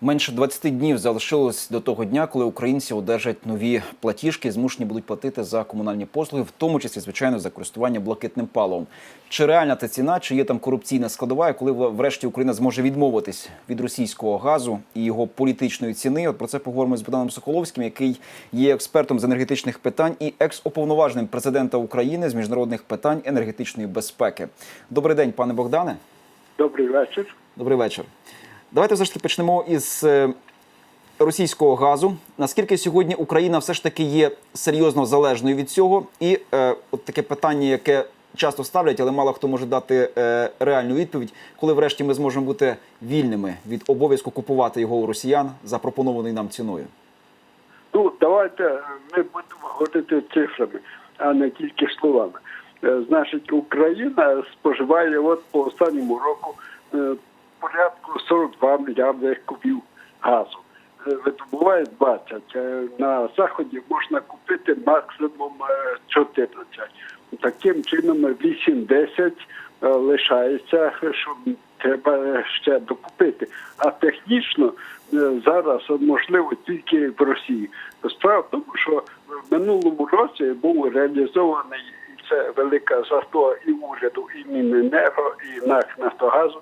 Менше 20 днів залишилось до того дня, коли українці одержать нові платіжки, і змушені будуть платити за комунальні послуги, в тому числі, звичайно, за користування блакитним паливом. Чи реальна та ціна, чи є там корупційна складова, і коли врешті Україна зможе відмовитись від російського газу і його політичної ціни? От про це поговоримо з Богданом Соколовським, який є експертом з енергетичних питань і екс-уповноваженим президента України з міжнародних питань енергетичної безпеки. Добрий день, пане Богдане. Добрий вечір. Добрий вечір. Давайте все ж таки почнемо із е, російського газу. Наскільки сьогодні Україна все ж таки є серйозно залежною від цього? І е, от таке питання, яке часто ставлять, але мало хто може дати е, реальну відповідь, коли врешті ми зможемо бути вільними від обов'язку купувати його у росіян запропонованою нам ціною. Ну, давайте ми будемо говорити цифрами, а не тільки словами. Е, Значить, Україна споживає от по останньому року е, порядку 42 мільярди кубів газу. Е, Видобуває 20. Е, На заході можна купити максимум е, 14. Таким чином 8-10 е, лишається, що треба ще докупити. А технічно е, зараз можливо тільки в Росії. Справа в тому, що в минулому році був реалізований це велика заслуга і уряду, і Міненерго, і НАК Нафтогазу.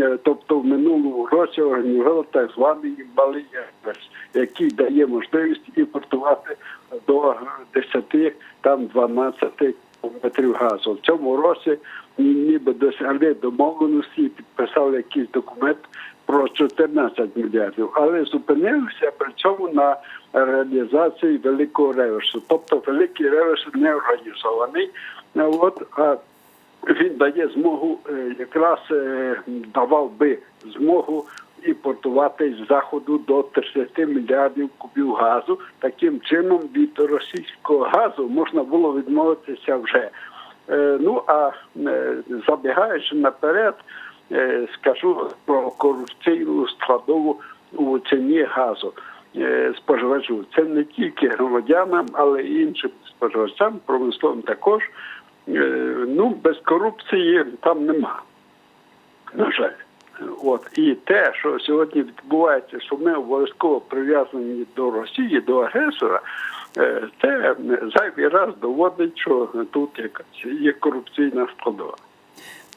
Е, Тобто в минулому році організував так званий малий експрес, який дає можливість імпортувати до 10 там 12 метрів газу. В цьому році ніби досягли домовленості і підписали якийсь документ про 14 мільярдів, але зупинилися при цьому на реалізації великого реверсу. Тобто великий реверс не організований. От а він дає змогу, е, якраз е, давав би змогу імпортувати з заходу до 30 мільярдів кубів газу. Таким чином від російського газу можна було відмовитися вже. Е, Ну а забігаючи наперед, скажу про корупційну складову у ціні газу споживачу. Це не тільки громадянам, але й іншим споживачам, промисловим також. Е, Ну, без корупції там нема. На жаль. От і те, що сьогодні відбувається, що ми обов'язково прив'язані до Росії, до агресора, е, це зайвий раз доводить, що тут якась є корупційна складова.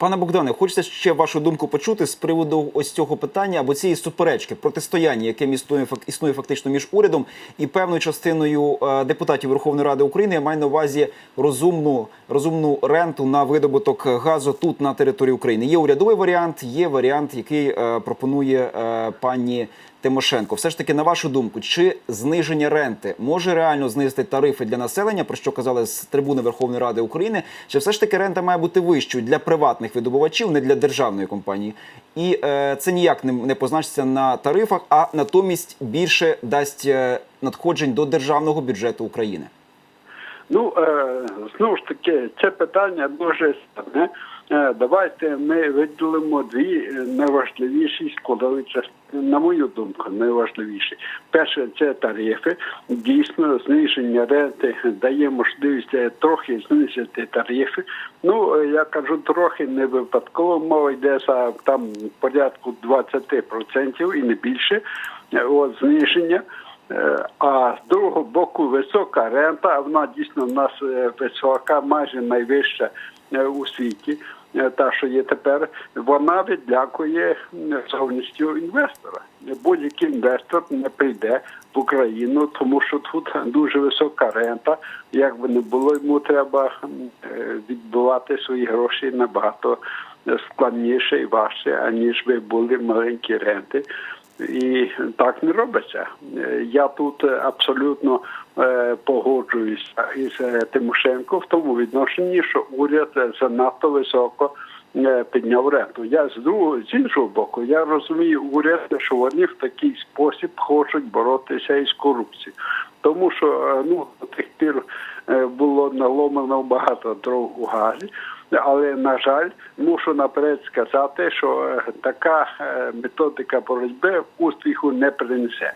Пане Богдане, хочеться ще вашу думку почути з приводу ось цього питання або цієї суперечки, протистояння, яке існує, існує фактично між урядом і певною частиною е, депутатів Верховної Ради України. Я маю на увазі розумну розумну ренту на видобуток газу тут на території України. Є урядовий варіант, є варіант, який е, пропонує е, пані Тимошенко. Все ж таки, на вашу думку, чи зниження ренти може реально знизити тарифи для населення, про що казали з трибуни Верховної Ради України? Чи все ж таки рента має бути вищою для приватних видобувачів, не для державної компанії? І е, це ніяк не, не позначиться на тарифах, а натомість більше дасть е, надходжень до державного бюджету України. Ну е, знову ж таки, це питання дуже складне. Е, Давайте ми виділимо дві найважливіші складові частини, на мою думку, найважливіші. Перше, це тарифи. Дійсно, зниження ренти дає можливість е, трохи знизити тарифи. Ну, е, я кажу, трохи не випадково мова йде за там порядку 20% і не більше. Е, От зниження. А з другого боку висока рента, вона дійсно в нас висока, майже найвища у світі, та що є тепер, вона відлякує зовністю інвестора. Будь-який інвестор не прийде в Україну, тому що тут дуже висока рента. Як би не було, йому треба е, свої гроші набагато складніше і важче, аніж би були маленькі ренти. І так не робиться. Е, Я тут абсолютно е, погоджуюся із е, Тимошенко в тому відношенні, що уряд занадто високо підняв ренту. Я з другого з іншого боку, я розумію уряд, що вони в такий спосіб хочуть боротися із корупцією, тому що е, ну до тих пір е, було наломано багато дров у газі. Але на жаль, мушу наперед сказати, що е, така методика боротьби успіху не принесе.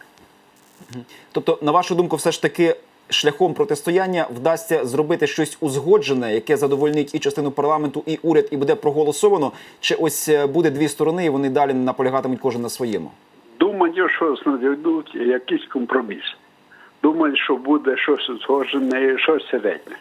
Тобто, на вашу думку, все ж таки. Шляхом протистояння вдасться зробити щось узгоджене, яке задовольнить і частину парламенту, і уряд, і буде проголосовано. Чи ось буде дві сторони, і вони далі наполягатимуть кожен на своєму? Думаю, що знайдуть якийсь компроміс. Думаю, що буде щось узгоджене, щось середнє.